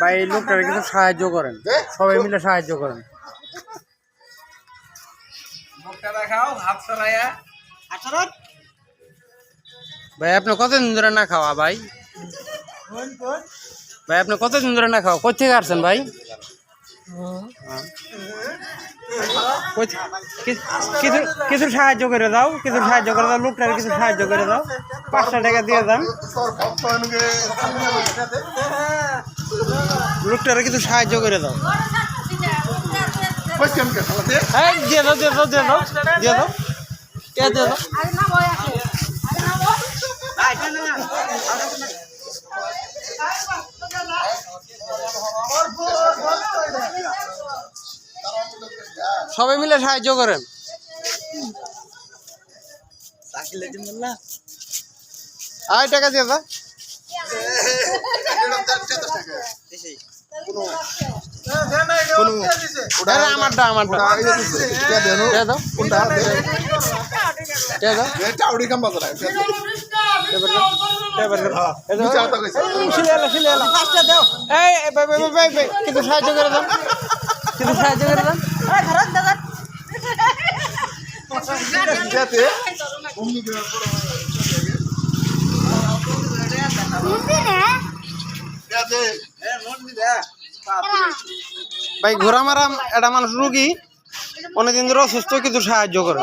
ভাই এই লোকটাকে কিছু সাহায্য করেন। সবাই মিলে সাহায্য করেন। ভাই আপনি কতদিন ধরে না খাওয়া ভাই? ভাই আপনি কতদিন ধরে না খাওয়া? কোথেকে আসছেন ভাই? কিছু কিছু সাহায্য করে দাও কিছু সাহায্য করে দাও লোকটার কিছু সাহায্য করে দাও। পাঁচটা টাকা দিয়ে দাও লোকটার কিছু সাহায্য করে দাও। এই দিয়ে দাও দিয়ে দাও দিয়ে দাও দিয়ে দাও। দিয়ে দাও? সবাই মিলে সাহায্য করেন আয় টাকা দিয়ে আমারটা আমারটা ভাই, ভাই, ভাই, ভাই, কিছু সাহায্য করে দাও ভাই ঘোরা মারা এটা মানুষ রুগী অনেকদিন ধরে অসুস্থ কিছু সাহায্য করে।